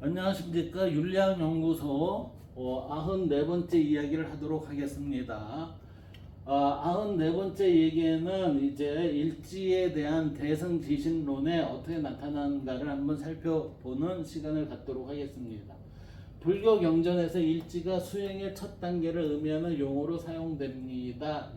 안녕하십니까 윤리학 연구소 어, 94번째 이야기를 하도록 하겠습니다. 어, 94번째 얘기에는 이제 일지에 대한 대승 지신론에 어떻게 나타나는가를 한번 살펴보는 시간을 갖도록 하겠습니다. 불교 경전에서 일지가 수행의 첫 단계를 의미하는 용어로 사용됩니다.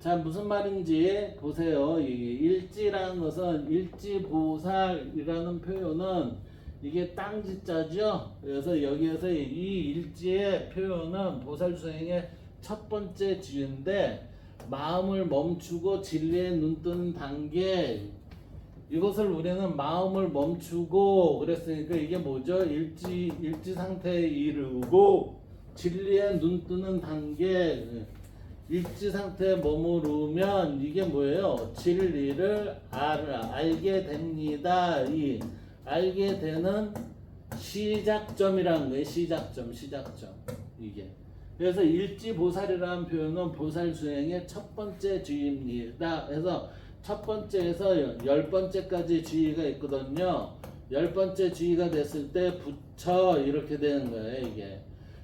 자 무슨 말인지 보세요. 이 일지라는 것은 일지보살이라는 표현은 이게 땅지자죠. 그래서 여기에서 이 일지의 표현은 보살 수행의 첫 번째 지인데 마음을 멈추고 진리에 눈뜨는 단계 이것을 우리는 마음을 멈추고 그랬으니까 이게 뭐죠? 일지 일지 상태에 이르고 진리에 눈뜨는 단계 일지 상태에 머무르면 이게 뭐예요? 진리를 알, 알게 됩니다. 이 알게 되는 시작점이라는 거예요. 시작점, 시작점. 이게. 그래서 일지보살이라는 표현은 보살 수행의 첫 번째 주의입니다. 그래서 첫 번째에서 열 번째까지 주의가 있거든요. 열 번째 주의가 됐을 때 부처 이렇게 되는 거예요. 이게.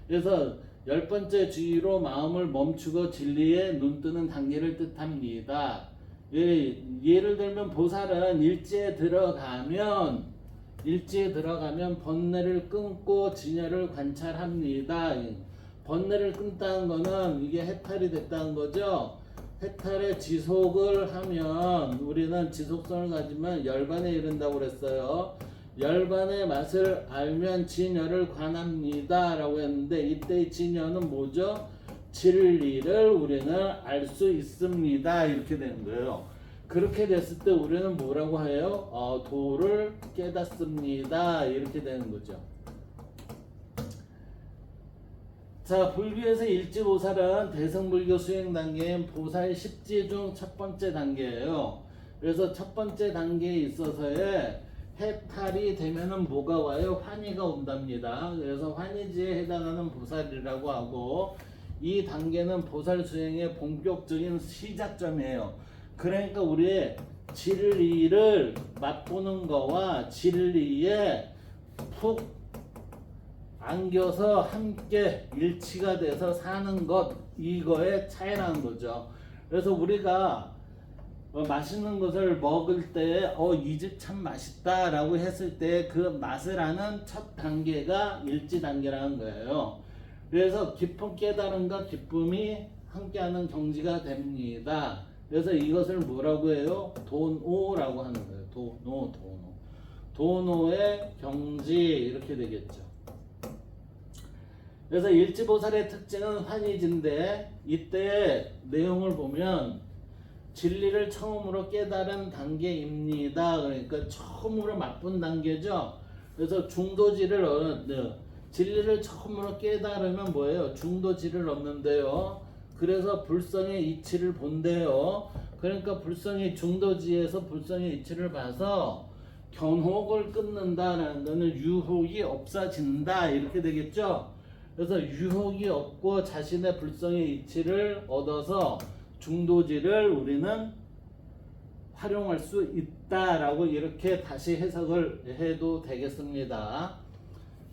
그래서 열 번째 주의로 마음을 멈추고 진리에 눈뜨는 단계를 뜻합니다. 예, 예를 들면 보살은 일지에 들어가면 일지에 들어가면 번뇌를 끊고 진열을 관찰합니다. 번뇌를 끊다는 거는 이게 해탈이 됐다는 거죠. 해탈의 지속을 하면 우리는 지속성을 가지면 열반에 이른다고 그랬어요. 열반의 맛을 알면 진열을 관합니다. 라고 했는데 이때의 진열은 뭐죠? 진리를 우리는 알 수 있습니다. 이렇게 되는 거예요. 그렇게 됐을 때 우리는 뭐라고 해요? 어, 도를 깨닫습니다. 이렇게 되는 거죠. 자, 불교에서 일지보살은 대성불교 수행 단계인 보살 10지 중 첫 번째 단계예요. 그래서 첫 번째 단계에 있어서의 해탈이 되면은 뭐가 와요? 환희가 온답니다. 그래서 환희지에 해당하는 보살이라고 하고 이 단계는 보살 수행의 본격적인 시작점이에요. 그러니까 우리의 진리를 맛보는 거와 진리에 푹 안겨서 함께 일치가 돼서 사는 것 이거의 차이라는 거죠. 그래서 우리가 어, 맛있는 것을 먹을 때, 어, 이 집 참 맛있다라고 했을 때 그 맛을 아는 첫 단계가 일지 단계라는 거예요. 그래서 깊은 깨달음과 기쁨이 함께하는 경지가 됩니다. 그래서 이것을 뭐라고 해요? 도노라고 하는 거예요. 도노, 도노. 도노의 경지 이렇게 되겠죠. 그래서 일지보살의 특징은 환희진데 이때 내용을 보면 진리를 처음으로 깨달은 단계입니다. 그러니까 처음으로 맛본 단계죠. 그래서 중도지를 얻, 네. 진리를 처음으로 깨달으면 뭐예요? 중도지를 얻는데요. 그래서 불성의 이치를 본대요. 그러니까 불성의 중도지에서 불성의 이치를 봐서 견혹을 끊는다라는 거는 유혹이 없어진다 이렇게 되겠죠. 그래서 유혹이 없고 자신의 불성의 이치를 얻어서 중도지를 우리는 활용할 수 있다라고 이렇게 다시 해석을 해도 되겠습니다.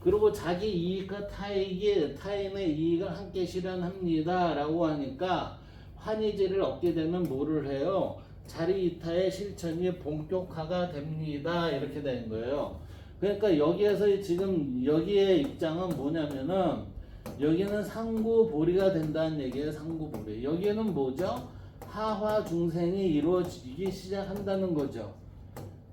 그리고 자기 이익과 타익이 타인의 이익을 함께 실현합니다라고 하니까 환희지를 얻게 되면 뭐를 해요? 자리 이타의 실천이 본격화가 됩니다. 이렇게 되는 거예요. 그러니까 여기에서 지금 여기의 입장은 뭐냐면은 여기는 상구보리가 된다는 얘기예요. 상구보리. 여기는 뭐죠? 하화 중생이 이루어지기 시작한다는 거죠.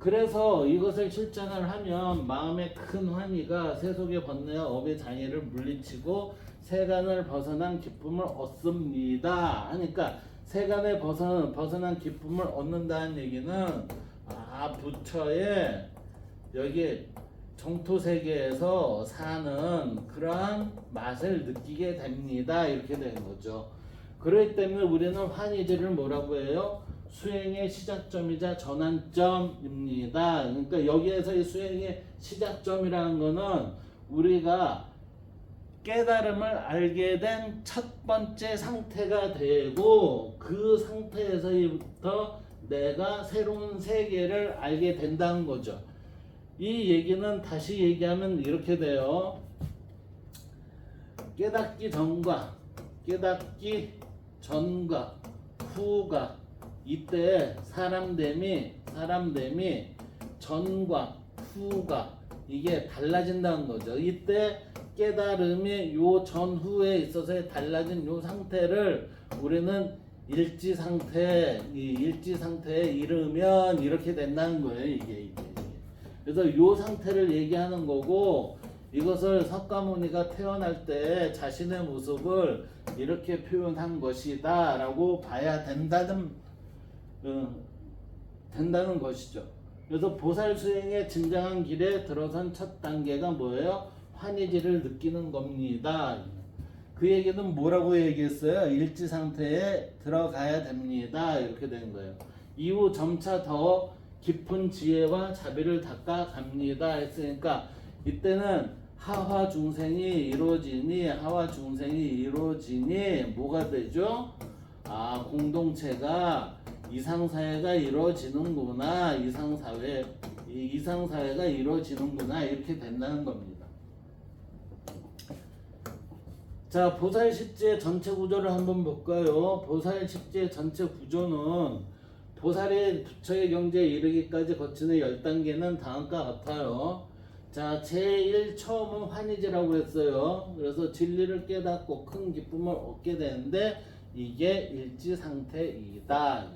그래서 이것을 실천을 하면 마음의 큰 환희가 세속의 번뇌와 업의 장애를 물리치고 세간을 벗어난 기쁨을 얻습니다. 하니까 세간에 벗어, 벗어난 기쁨을 얻는다는 얘기는 아 부처의 여기 정토 세계에서 사는 그러한 맛을 느끼게 됩니다. 이렇게 되는 거죠. 그렇기 때문에 우리는 환희제를 뭐라고 해요? 수행의 시작점이자 전환점입니다. 그러니까 여기에서의 수행의 시작점이라는 거는 우리가 깨달음을 알게 된 첫 번째 상태가 되고 그 상태에서부터 내가 새로운 세계를 알게 된다는 거죠. 이 얘기는 다시 얘기하면 이렇게 돼요. 깨닫기 전과 깨닫기 전과 후가 이때 사람됨이 사람됨이 전과 후가 이게 달라진다는 거죠. 이때 깨달음이 요 전후에 있어서 달라진 요 상태를 우리는 일지 상태, 이 일지 상태에 이르면 이렇게 된다는 거예요. 이게 이게. 그래서 요 상태를 얘기하는 거고 이것을 석가모니가 태어날 때 자신의 모습을 이렇게 표현한 것이다라고 봐야 된다는 어, 된다는 것이죠. 그래서 보살 수행의 진정한 길에 들어선 첫 단계가 뭐예요? 환희지를 느끼는 겁니다. 그 얘기는 뭐라고 얘기했어요? 일지 상태에 들어가야 됩니다. 이렇게 된 거예요. 이후 점차 더 깊은 지혜와 자비를 닦아 갑니다. 했으니까 이때는 하화 중생이 이루어지니 하화 중생이 이루어지니 뭐가 되죠? 아 공동체가 이상사회가 이루어지는구나 이상사회 이 이상사회가 이루어지는구나 이렇게 된다는 겁니다. 자 보살 십제 전체 구조를 한번 볼까요? 보살 십제 전체 구조는 보살의 부처의 경지에 이르기까지 거치는 열 단계는 다음과 같아요. 자, 제1 처음은 환희지라고 했어요. 그래서 진리를 깨닫고 큰 기쁨을 얻게 되는데 이게 일지 상태이다.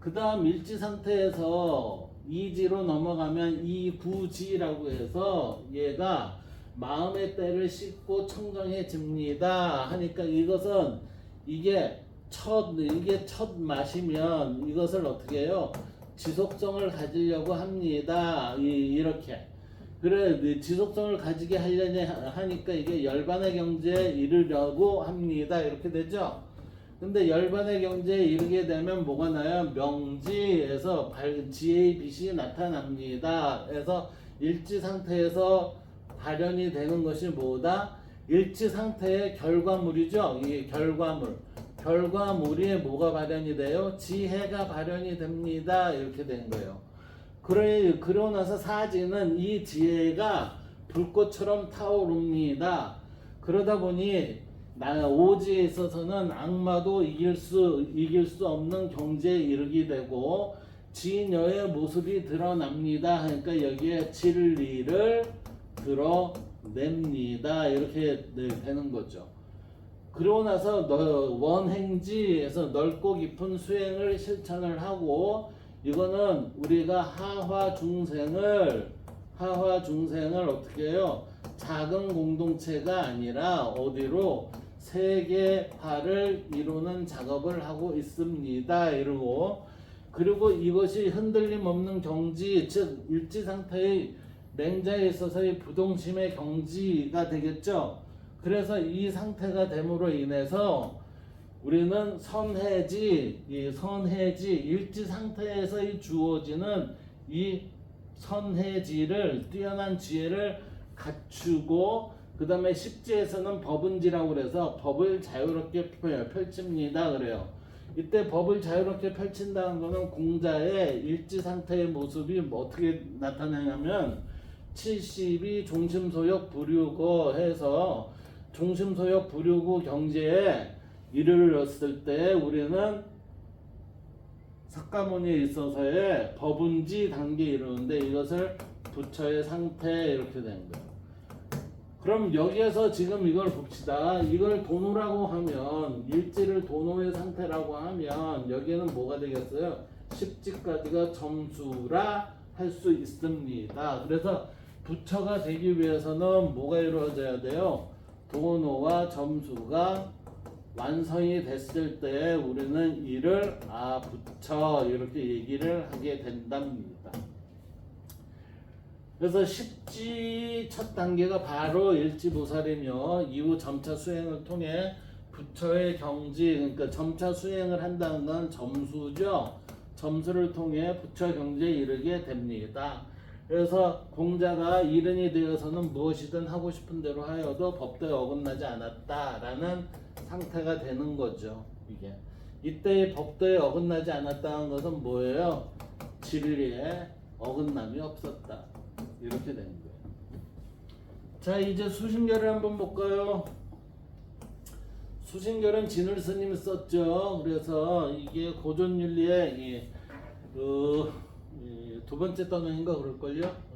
그 다음 일지 상태에서 이지로 넘어가면 이구지라고 해서 얘가 마음의 때를 씻고 청정해집니다. 하니까 이것은 이게 첫 이게 첫 맛이면 이것을 어떻게 해요? 지속성을 가지려고 합니다. 이, 이렇게. 그래 네, 지속성을 가지게 하려냐 하니까 이게 열반의 경제에 이르려고 합니다. 이렇게 되죠. 근데 열반의 경제에 이르게 되면 뭐가 나요? 명지에서 발, 지혜의 빛이 나타납니다. 그래서 일지 상태에서 발현이 되는 것이 뭐다? 일지 상태의 결과물이죠. 이게 결과물. 결과물이 뭐가 발현이 돼요? 지혜가 발현이 됩니다. 이렇게 된 거예요. 그래, 그러고 나서 사지는 이 지혜가 불꽃처럼 타오릅니다. 그러다 보니 나 오지에 있어서는 악마도 이길 수 이길 수 없는 경지에 이르게 되고 지녀의 모습이 드러납니다. 그러니까 여기에 진리를 드러냅니다. 이렇게 네, 되는 거죠. 그러고 나서 원행지에서 넓고 깊은 수행을 실천을 하고 이거는 우리가 하화 중생을 하화 중생을 어떻게 해요? 작은 공동체가 아니라 어디로 세계화를 이루는 작업을 하고 있습니다. 이러고 그리고 이것이 흔들림 없는 경지 즉 일지 상태의 맹자에 있어서의 부동심의 경지가 되겠죠. 그래서 이 상태가 됨으로 인해서 우리는 선해지, 이 선해지 일지 상태에서 이 주어지는 이 선해지를 뛰어난 지혜를 갖추고 그 다음에 십지에서는 법은지라고 그래서 법을 자유롭게 펼칩니다 그래요. 이때 법을 자유롭게 펼친다는 것은 공자의 일지 상태의 모습이 뭐 어떻게 나타나냐면 70이 종심소욕 부류고 해서 종심소욕 부류고 경제에 이르렀을 때 우리는 석가모니에 있어서의 법은지 단계에 이르는데 이것을 부처의 상태 이렇게 되는 거예요. 그럼 여기에서 지금 이걸 봅시다. 이걸 도노라고 하면 일지를 도노의 상태라고 하면 여기에는 뭐가 되겠어요? 십지까지가 점수라 할 수 있습니다. 그래서 부처가 되기 위해서는 뭐가 이루어져야 돼요? 도노와 점수가 완성이 됐을 때 우리는 이를 아 부처 이렇게 얘기를 하게 된답니다. 그래서 십지 첫 단계가 바로 일지보살이며 이후 점차 수행을 통해 부처의 경지 그러니까 점차 수행을 한다는 건 점수죠. 점수를 통해 부처 경지에 이르게 됩니다. 그래서 공자가 이른이 되어서는 무엇이든 하고 싶은 대로 하여도 법도에 어긋나지 않았다라는 상태가 되는 거죠. 이게 이때의 법도에 어긋나지 않았다는 것은 뭐예요? 진리에 어긋남이 없었다. 이렇게 되는 거예요. 자 이제 수신결을 한번 볼까요? 수신결은 진울 스님이 썼죠. 그래서 이게 고전윤리의 이, 그, 이, 두 번째 단원인가 그럴걸요.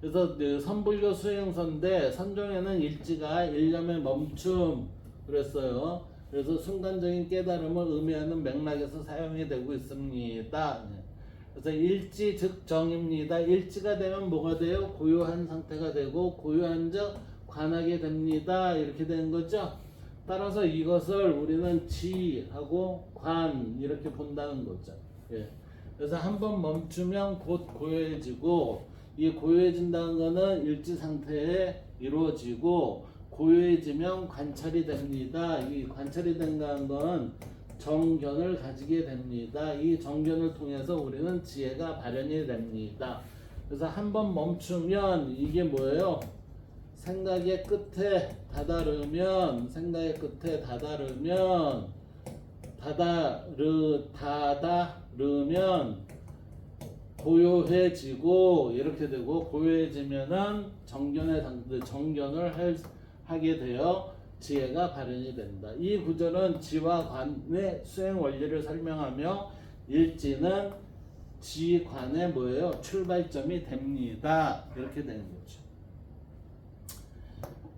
그래서 그 선불교 수행선데 선종에는 일지가 일념의 멈춤 그랬어요. 그래서 순간적인 깨달음을 의미하는 맥락에서 사용이 되고 있습니다. 그래서 일지 즉 정입니다. 일지가 되면 뭐가 돼요? 고요한 상태가 되고 고요한 적 관하게 됩니다. 이렇게 되는 거죠. 따라서 이것을 우리는 지하고 관 이렇게 본다는 거죠. 예. 그래서 한 번 멈추면 곧 고요해지고 이 고요해진다는 거는 일지 상태에 이루어지고 고요해지면 관찰이 됩니다. 이 관찰이 된다는 건 정견을 가지게 됩니다. 이 정견을 통해서 우리는 지혜가 발현이 됩니다. 그래서 한 번 멈추면 이게 뭐예요? 생각의 끝에 다다르면 생각의 끝에 다다르면 다다르 다다르면 고요해지고 이렇게 되고 고요해지면은 정견의 당- 정견을 할, 하게 되어 지혜가 발현이 된다. 이 구절은 지와 관의 수행 원리를 설명하며 일지는 지관의 뭐예요? 출발점이 됩니다. 이렇게 되는 거죠.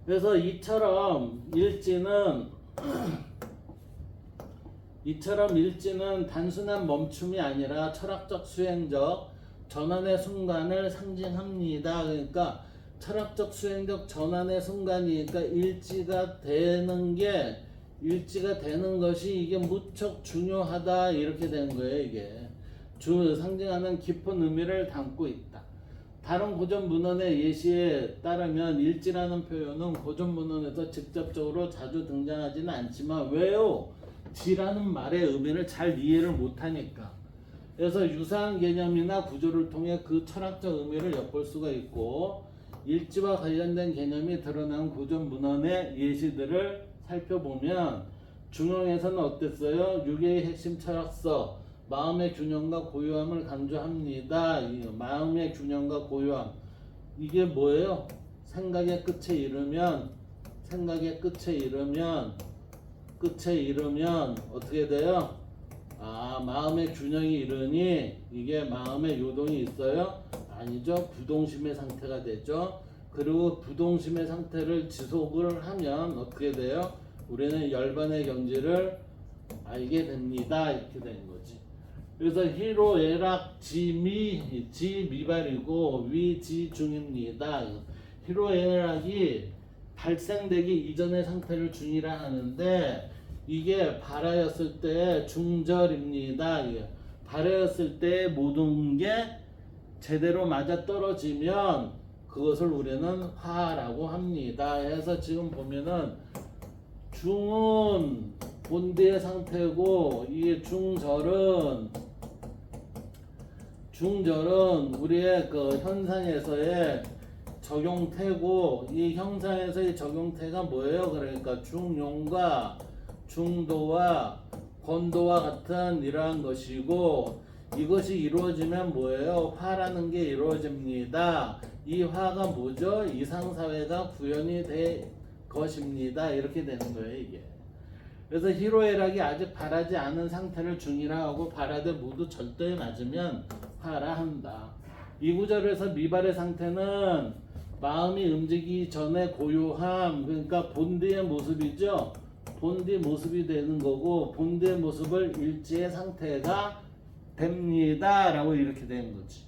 그래서 이처럼 일지는 이처럼 일지는 단순한 멈춤이 아니라 철학적 수행적 전환의 순간을 상징합니다. 그러니까 철학적 수행적 전환의 순간이니까 일지가 되는 게 일지가 되는 것이 이게 무척 중요하다 이렇게 되는 거예요 이게 주 상징하는 깊은 의미를 담고 있다. 다른 고전 문헌의 예시에 따르면 일지라는 표현은 고전 문헌에서 직접적으로 자주 등장하지는 않지만 왜요? 지라는 말의 의미를 잘 이해를 못하니까. 그래서 유사한 개념이나 구조를 통해 그 철학적 의미를 엿볼 수가 있고 일지와 관련된 개념이 드러난 고전 문헌의 예시들을 살펴보면 중용에서는 어땠어요? 유계의 핵심 철학서 마음의 균형과 고요함을 강조합니다. 이 마음의 균형과 고요함 이게 뭐예요? 생각의 끝에 이르면 생각의 끝에 이르면 끝에 이르면 어떻게 돼요? 아 마음의 균형이 이르니 이게 마음의 요동이 있어요? 아니죠. 부동심의 상태가 되죠. 그리고 부동심의 상태를 지속을 하면 어떻게 돼요? 우리는 열반의 경지를 알게 됩니다. 이렇게 되는 거지. 그래서 희로 애락 지미 지미발이고 위지중입니다. 희로 애락이 발생되기 이전의 상태를 중이라 하는데 이게 발하였을 때 중절입니다. 발하였을 때 모든 게 제대로 맞아 떨어지면 그것을 우리는 화라고 합니다. 해서 지금 보면은 중은 본대의 상태고 이게 중절은 중절은 우리의 그 현상에서의 적용태고 이 형상에서의 적용태가 뭐예요? 그러니까 중용과 중도와 권도와 같은 이러한 것이고 이것이 이루어지면 뭐예요? 화라는 게 이루어집니다. 이 화가 뭐죠? 이상사회가 구현이 될 것입니다. 이렇게 되는 거예요, 이게. 그래서 희로애락이 아직 바라지 않은 상태를 중이라 하고 바라되 모두 절도에 맞으면 화라 한다. 이 구절에서 미발의 상태는 마음이 움직이기 전에 고요함, 그러니까 본디의 모습이죠. 본디 모습이 되는 거고 본디의 모습을 일지의 상태가 됩니다 라고 이렇게 되는 거지.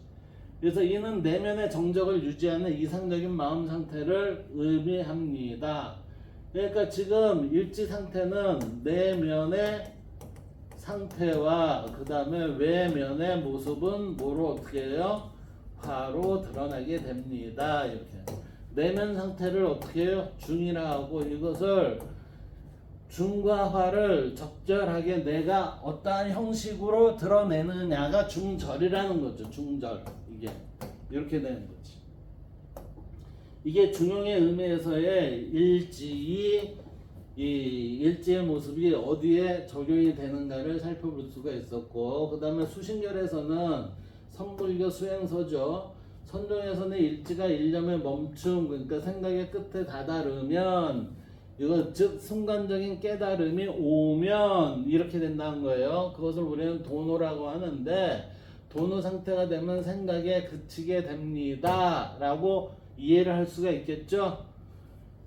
그래서 이는 내면의 정적을 유지하는 이상적인 마음 상태를 의미합니다. 그러니까 지금 일지 상태는 내면의 상태와 그 다음에 외면의 모습은 뭐로 어떻게 해요? 화로 드러나게 됩니다. 이렇게 내면 상태를 어떻게 해요? 중이라 하고 이것을 중과 화를 적절하게 내가 어떠한 형식으로 드러내느냐가 중절이라는 거죠. 중절 이게 이렇게 되는 거지. 이게 중용의 의미에서의 일지이 이 일지의 모습이 어디에 적용이 되는가를 살펴볼 수가 있었고 그 다음에 수신결에서는 선불교 수행서죠. 선종에서는 일지가 일념의 멈춤 그러니까 생각의 끝에 다다르면 이거 즉 순간적인 깨달음이 오면 이렇게 된다는 거예요. 그것을 우리는 도노라고 하는데 도노 상태가 되면 생각에 그치게 됩니다라고 이해를 할 수가 있겠죠.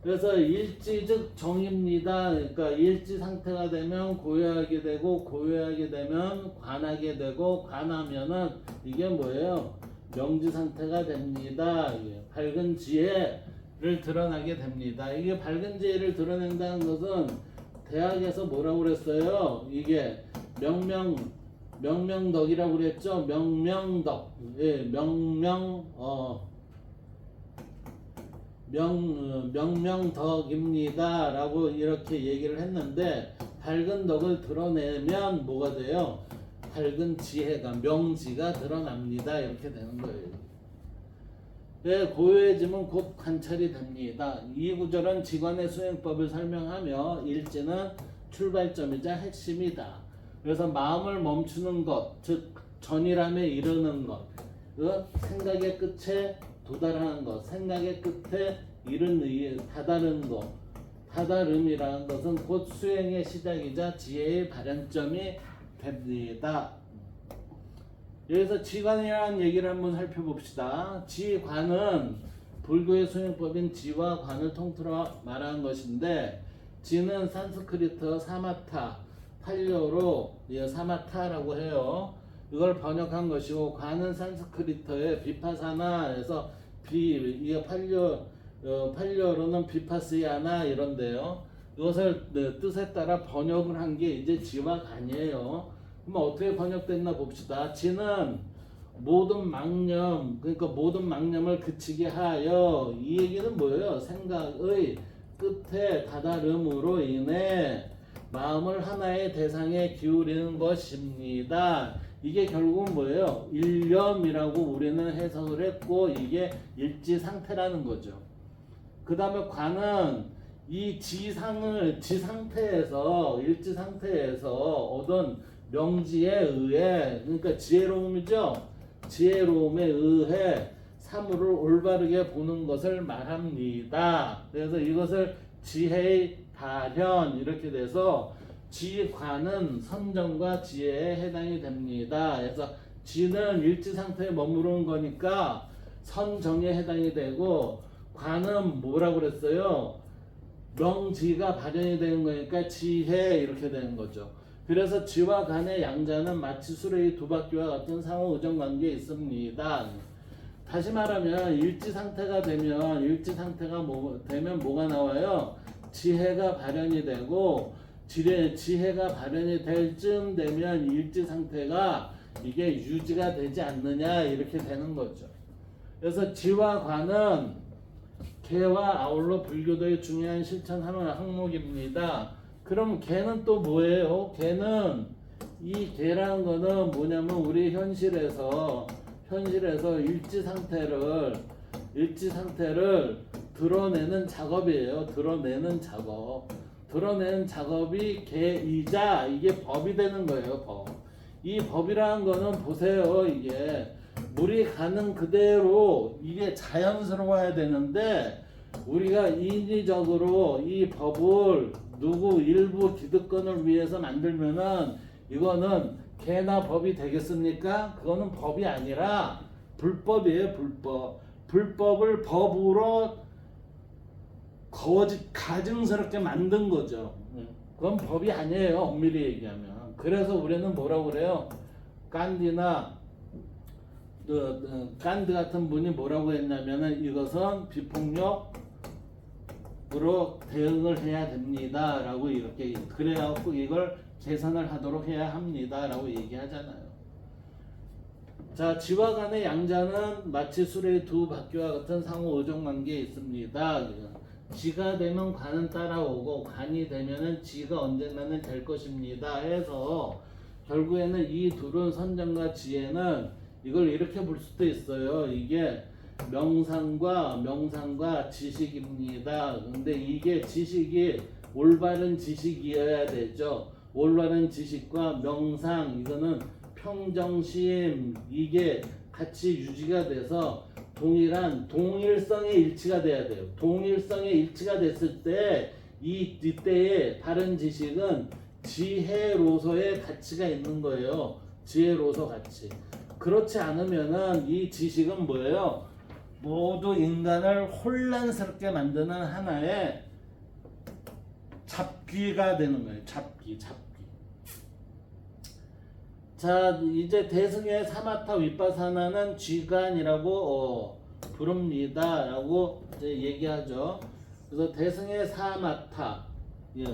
그래서 일지 즉 정입니다. 그러니까 일지 상태가 되면 고요하게 되고 고요하게 되면 관하게 되고 관하면은 이게 뭐예요? 명지 상태가 됩니다. 예, 밝은 지혜 를 드러나게 됩니다. 이게 밝은 지혜를 드러낸다는 것은 대학에서 뭐라고 그랬어요? 이게 명명 명명덕이라고 그랬죠? 명명덕. 예, 명명 어 명, 어, 명명덕입니다 라고 이렇게 얘기를 했는데 밝은 덕을 드러내면 뭐가 돼요? 밝은 지혜가 명지가 드러납니다 이렇게 되는 거예요. 네, 고요해지면 곧 관찰이 됩니다. 이 구절은 직관의 수행법을 설명하며 일지는 출발점이자 핵심이다. 그래서 마음을 멈추는 것, 즉 전이람에 이르는 것, 그 생각의 끝에 도달하는 것, 생각의 끝에 이른 의 다다른 것, 다다름이라는 것은 곧 수행의 시작이자 지혜의 발현점이 됩니다. 여기서 지관이라는 얘기를 한번 살펴봅시다. 지관은 불교의 수행법인 지와 관을 통틀어 말하는 것인데 지는 산스크리트 사마타 팔려로 예, 사마타라고 해요. 이걸 번역한 것이고 관은 산스크리트의 비파사나에서 비 이게 팔려 어, 팔려로는 비파스야나 이런데요. 이것을 네, 뜻에 따라 번역을 한 게 이제 지와 관이에요. 그럼 어떻게 번역됐나 봅시다. 지는 모든 망념 그러니까 모든 망념을 그치게 하여 이 얘기는 뭐예요? 생각의 끝에 다다름으로 인해 마음을 하나의 대상에 기울이는 것입니다. 이게 결국은 뭐예요? 일념이라고 우리는 해석을 했고 이게 일지 상태라는 거죠. 그 다음에 관은 이 지상을 지 상태에서 일지 상태에서 얻은 명지에 의해 그러니까 지혜로움이죠. 지혜로움에 의해 사물을 올바르게 보는 것을 말합니다. 그래서 이것을 지혜의 발현 이렇게 돼서 지관은 선정과 지혜에 해당이 됩니다. 그래서 지는 일지 상태에 머무르는 거니까 선정에 해당이 되고 관은 뭐라고 그랬어요? 명지가 발현이 되는 거니까 지혜 이렇게 되는 거죠. 그래서 지와 간의 양자는 마치 수레의 두 바퀴와 같은 상호 의정 관계에 있습니다. 다시 말하면 일지 상태가 되면 일지 상태가 뭐 되면 뭐가 나와요? 지혜가 발현이 되고 지혜 지혜가 발현이 될 쯤 되면 일지 상태가 이게 유지가 되지 않느냐 이렇게 되는 거죠. 그래서 지와 관은 개와 아울러 불교도의 중요한 실천 하나의 항목입니다. 그럼 개는 또 뭐예요? 개는 이 개라는 거는 뭐냐면 우리 현실에서 현실에서 일지 상태를 일지 상태를 드러내는 작업이에요. 드러내는 작업. 드러내는 작업이 개이자 이게 법이 되는 거예요. 법. 이 법이라는 거는 보세요. 이게 물이 가는 그대로 이게 자연스러워야 되는데 우리가 인위적으로 이 법을 누구 일부 기득권을 위해서 만들면은 이거는 개나 법이 되겠습니까? 그거는 법이 아니라 불법이에요, 불법. 불법을 법으로 거짓 가증스럽게 만든 거죠. 그건 법이 아니에요, 엄밀히 얘기하면. 그래서 우리는 뭐라고 그래요? 깐디나 그, 그, 깐드 같은 분이 뭐라고 했냐면은 이것은 비폭력 으로 대응을 해야 됩니다라고 이렇게 그래야 꼭 이걸 개선을 하도록 해야 합니다라고 얘기하잖아요. 자, 지와 간의 양자는 마치 술의 두 바퀴와 같은 상호 의존 관계에 있습니다. 지가 되면 관은 따라오고 관이 되면은 지가 언젠가는 될 것입니다. 해서 결국에는 이 둘은 선정과 지혜는 이걸 이렇게 볼 수도 있어요. 이게 명상과 명상과 지식입니다. 근데 이게 지식이 올바른 지식이어야 되죠. 올바른 지식과 명상 이거는 평정심 이게 같이 유지가 돼서 동일한 동일성의 일치가 돼야 돼요. 동일성의 일치가 됐을 때 이 이때의 다른 지식은 지혜로서의 가치가 있는 거예요. 지혜로서 가치. 그렇지 않으면은 이 지식은 뭐예요? 모두 인간을 혼란스럽게 만드는 하나의 잡귀가 되는 거예요. 잡귀, 잡귀. 자, 이제 대승의 사마타 윗바사나는 쥐간이라고 어, 부릅니다라고 얘기하죠. 그래서 대승의 사마타, 예.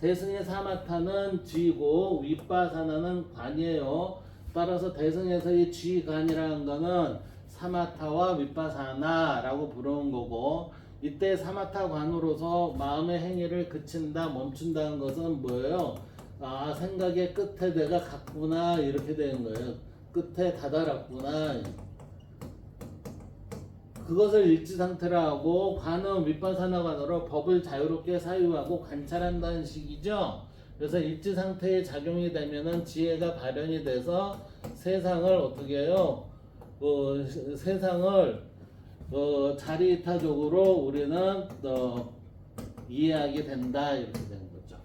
대승의 사마타는 쥐고 윗바사나는 관이에요. 따라서 대승에서의 쥐간이라는 거는 사마타와 윗바사나라고 부르는 거고 이때 사마타 관으로서 마음의 행위를 그친다 멈춘다는 것은 뭐예요? 아 생각의 끝에 내가 갔구나 이렇게 되는 거예요. 끝에 다다랐구나. 그것을 일지 상태라 하고 관은 윗바사나 관으로 법을 자유롭게 사유하고 관찰한다는 식이죠. 그래서 일지 상태의 작용이 되면은 지혜가 발현이 돼서 세상을 어떻게 해요? 어, 세- 세상을 어, 자리타적으로 우리는 어, 이해하게 된다 이렇게 되는 거죠.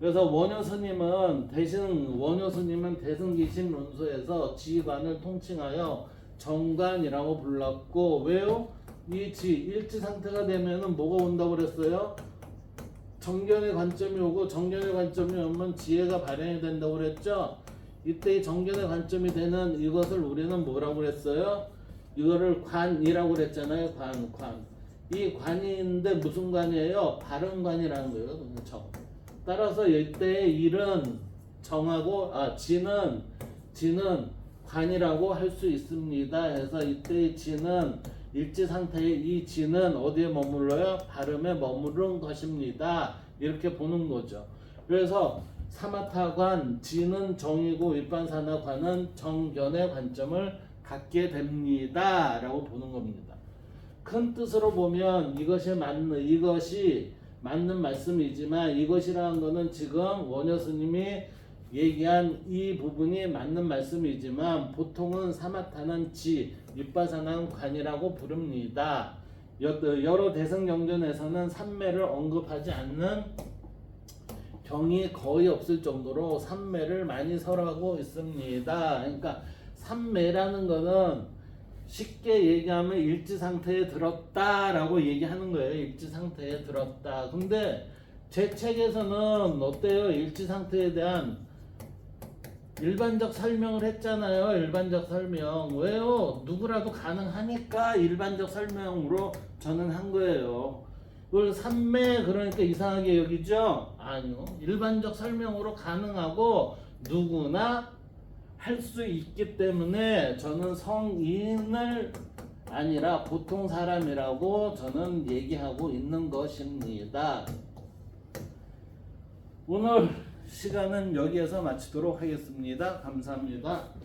그래서 원효 스님은 대신 원효 스님은 대승기신論소에서 지관을 통칭하여 정관이라고 불렀고 왜요? 이 지 일지 상태가 되면은 뭐가 온다고 그랬어요? 정견의 관점이 오고 정견의 관점이 오면 지혜가 발현이 된다고 그랬죠. 이때 이 정견의 관점이 되는 이것을 우리는 뭐라고 그랬어요? 이거를 관이라고 그랬잖아요. 관, 관. 이 관인데 무슨 관이에요? 바른 관이라는 거예요. 정. 따라서 이때의 일은 정하고 아 지는 지는 관이라고 할 수 있습니다. 해서 이때의 지는 일지 상태의 이 지는 어디에 머물러요? 발음에 머무른 것입니다. 이렇게 보는 거죠. 그래서 사마타관 지는 정이고 일반사나관은 정견의 관점을 갖게 됩니다 라고 보는 겁니다. 큰 뜻으로 보면 이것이 맞는 이것이 맞는 말씀이지만 이것이라는 것은 지금 원효 스님이 얘기한 이 부분이 맞는 말씀이지만 보통은 사마타는 지, 윗바사는 관이라고 부릅니다. 여- 여러 대승 경전에서는 삼매를 언급하지 않는 경이 거의 없을 정도로 삼매를 많이 설하고 있습니다. 그러니까 삼매라는 거는 쉽게 얘기하면 일지 상태에 들었다라고 얘기하는 거예요. 일지 상태에 들었다. 근데 제 책에서는 어때요? 일지 상태에 대한 일반적 설명을 했잖아요. 일반적 설명. 왜요? 누구라도 가능하니까 일반적 설명으로 저는 한 거예요. 그걸 삼매 그러니까 이상하게 여기죠? 아니요. 일반적 설명으로 가능하고 누구나 할 수 있기 때문에 저는 성인을 아니라 보통 사람이라고 저는 얘기하고 있는 것입니다. 오늘 시간은 여기에서 마치도록 하겠습니다. 감사합니다.